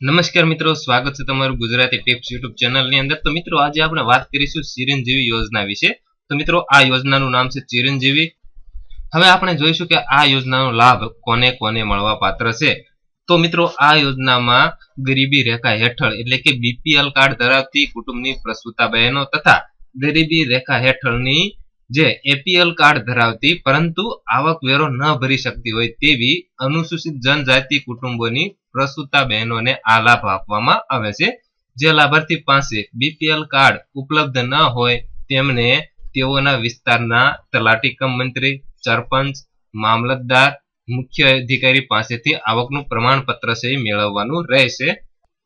નમસ્કાર મિત્રો, સ્વાગત છે તમારું ગુજરાતી ટિપ્સ યુટ્યુબ ચેનલની અંદર. તો મિત્રો, આજે આપણે વાત કરીશું ચિરંજીવી યોજના વિશે. તો મિત્રો, આ યોજનાનું નામ છે ચિરંજીવી. હવે આપણે જોઈશું કે આ યોજનાનો લાભ કોને કોને મળવા પાત્ર છે. તો મિત્રો, આ યોજનામાં ગરીબી રેખા હેઠળ એટલે કે બીપીએલ કાર્ડ ધરાવતી કુટુંબની પ્રસૂતા બહેનો તથા ગરીબી રેખા હેઠળની જે એપીએલ કાર્ડ ધરાવતી પરંતુ આવકવેરો ન ભરી શકતી હોય તેવી અનુસૂચિત જનજાતિ કુટુંબોની પ્રસૂતા બહેનોને આ લાભ આપવામાં આવે છે. જે લાભાર્થી પાસે બીપીએલ કાર્ડ ઉપલબ્ધ ન હોય તેમને તેઓના વિસ્તારના તલાટી કમ મંત્રી, સરપંચ, મામલતદાર, મુખ્ય અધિકારી પાસેથી આવકનું પ્રમાણપત્ર છે મેળવવાનું રહેશે.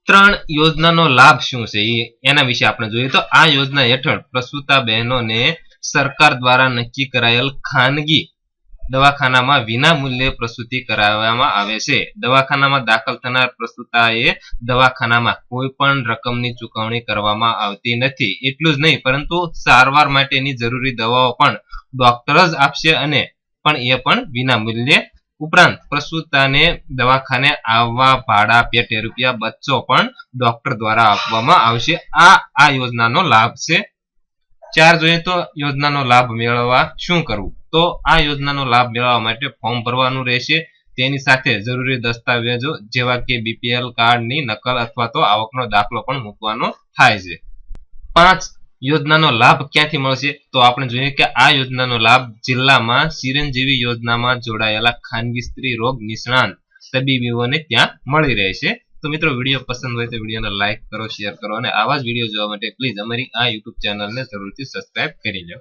ત્રણ યોજનાનો લાભ શું છે એના વિશે આપણે જોઈએ તો આ યોજના હેઠળ પ્રસૂતા બહેનોને સરકાર દ્વારા નક્કી કરાયેલ ખાનગી દવાખાનામાં વિના મૂલ્યે પ્રસૂતિ કરાવવામાં આવે છે. દવાખાનામાં દાખલ થનાર પ્રસૂતાએ દવાખાનામાં કોઈ પણ રકમની ચૂકવણી કરવામાં આવતી નથી. એટલું જ નહીં, પરંતુ સારવાર માટેની જરૂરી દવાઓ પણ ડોક્ટર જ આપશે અને પણ એ પણ વિના મૂલ્યે ઉપરાંત, પ્રસૂતાને દવાખાને આવવા ભાડા પેટે રૂપિયા બચ્ચો પણ ડોક્ટર દ્વારા આપવામાં આવશે. આ આ યોજનાનો લાભ છે. ચાર જોઈએ તો યોજનાનો લાભ મેળવવા શું કરવું? તો આ યોજનાનો લાભ મેળવવા માટે ફોર્મ ભરવાનું રહેશે. તેની સાથે જરૂરી દસ્તાવેજો જેવા કે બીપીએલ કાર્ડની નકલ અથવા તો આવકનો દાખલો પણ મૂકવાનો થાય છે. પાંચ, યોજનાનો લાભ ક્યાંથી મળશે? તો આપણે જોઈએ કે આ યોજનાનો લાભ જિલ્લામાં ચિરંજીવી યોજનામાં જોડાયેલા ખાનગી સ્ત્રી રોગ નિષ્ણાંત તબીબીઓને ત્યાં મળી રહેશે. તો મિત્રો, વીડિયો પસંદ હોય તો વિડીયોને લાઇક કરો શેર કરો અને આવા જ વીડિયો જોવા માટે પ્લીઝ અમારી આ યુટ્યુબ ચેનલને જરૂરથી સબસ્ક્રાઇબ કરી લો